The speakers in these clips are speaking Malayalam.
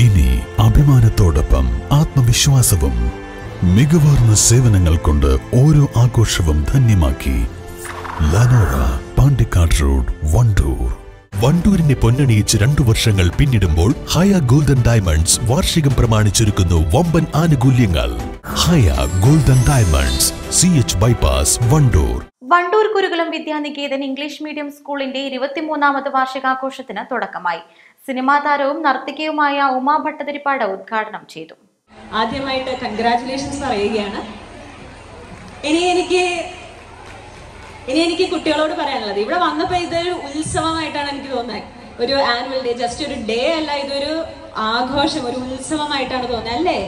ഇനി അഭിമാനത്തോടൊപ്പം ആത്മവിശ്വാസവും മികവാർന്ന സേവനങ്ങൾ കൊണ്ട് ഓരോ ആഘോഷവും ധന്യമാക്കി ലനോറ പാണ്ടിക്കാട് റോഡ് വണ്ടൂർ. വണ്ടൂരിനെ പൊന്നണിയിച്ച് രണ്ടു വർഷങ്ങൾ പിന്നിടുമ്പോൾ ഹയ ഗോൾഡൻ ഡയമണ്ട്സ് വാർഷികം പ്രമാണിച്ചൊരുക്കുന്നു വമ്പൻ ആനുകൂല്യങ്ങൾ. Haya golden diamonds C H bypass Wandoor. Wandoor Kurukulam Vidyanikethan English medium സ്കൂളിന്റെ ഇരുപത്തിമൂന്നാമത് വാർഷികാഘോഷത്തിന് തുടക്കമായി. സിനിമാ താരവും നർത്തകിയുമായ ഉമാ ഭട്ടതിരിപ്പാട് ഉദ്ഘാടനം ചെയ്തു. ആദ്യമായിട്ട് കൺഗ്രാറ്റുലേഷൻസ് പറയുകയാണ്. ഇനി എനിക്ക് ഇനി എനിക്ക് കുട്ടികളോട് പറയാനുള്ളത്. ഇവിടെ വന്നപ്പോ ഇതൊരു ഉത്സവമായിട്ടാണ് എനിക്ക് തോന്നുന്നത്. ഒരു ആനുവൽ ഡേ ജസ്റ്റ് ഒരു ഡേ അല്ല ഇതൊരു ആഘോഷം ഒരു ഉത്സവമായിട്ടാണ് തോന്നുന്നത് അല്ലേ?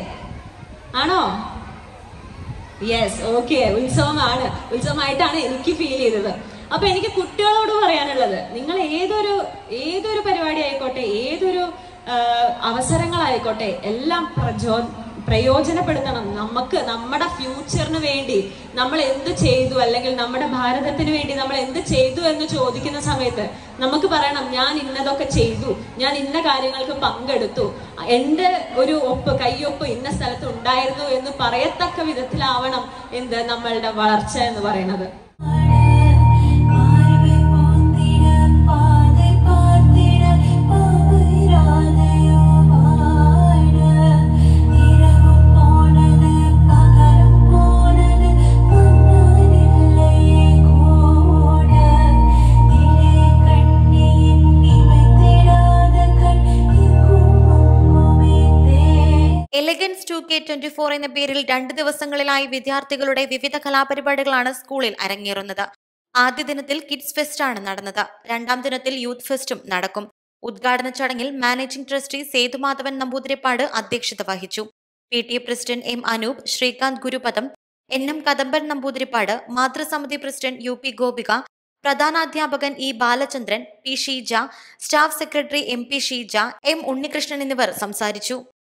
ആണോ? യെസ് ഓക്കെ ഉത്സവമാണ്. ഉത്സവമായിട്ടാണ് എനിക്ക് ഫീൽ ചെയ്തത്. അപ്പൊ എനിക്ക് കുട്ടികളോട് പറയാനുള്ളത് നിങ്ങൾ ഏതൊരു ഏതൊരു പരിപാടി ആയിക്കോട്ടെ ഏതൊരു അവസരങ്ങളായിക്കോട്ടെ എല്ലാം പ്രചോ പ്രയോജനപ്പെടുത്തണം. നമുക്ക് നമ്മുടെ ഫ്യൂച്ചറിന് വേണ്ടി നമ്മൾ എന്ത് ചെയ്തു അല്ലെങ്കിൽ നമ്മുടെ ഭാരതത്തിന് വേണ്ടി നമ്മൾ എന്ത് ചെയ്തു എന്ന് ചോദിക്കുന്ന സമയത്ത് നമുക്ക് പറയണം ഞാൻ ഇന്നതൊക്കെ ചെയ്തു ഞാൻ ഇന്ന കാര്യങ്ങൾക്ക് പങ്കെടുത്തു എന്റെ ഒരു ഒപ്പ് കയ്യൊപ്പ് ഇന്ന സ്ഥലത്ത് ഉണ്ടായിരുന്നു എന്ന് പറയത്തക്ക വിധത്തിലാവണം എന്ത് നമ്മളുടെ വളർച്ച എന്ന് പറയുന്നത്. Elegance two K twenty four എന്ന പേരിൽ രണ്ട് ദിവസങ്ങളിലായി വിദ്യാർത്ഥികളുടെ വിവിധ കലാപരിപാടികളാണ് സ്കൂളിൽ അരങ്ങേറുന്നത്. ആദ്യ ദിനത്തിൽ കിഡ്സ് ഫെസ്റ്റ് ആണ് നടന്നത്. രണ്ടാം ദിനത്തിൽ യൂത്ത് ഫെസ്റ്റും നടക്കും. ഉദ്ഘാടന ചടങ്ങിൽ മാനേജിംഗ് ട്രസ്റ്റി സേതുമാധവൻ നമ്പൂതിരിപ്പാട് അധ്യക്ഷത വഹിച്ചു. P T president M Anoop Sreekanth Gurupadam N M Kadamban Namboothiripad മാതൃസമിതി president U P Gopika പ്രധാനാധ്യാപകൻ E Balachandran P Sheeja staff secretary M P Sheeja M Unnikrishnan എന്നിവർ സംസാരിച്ചു.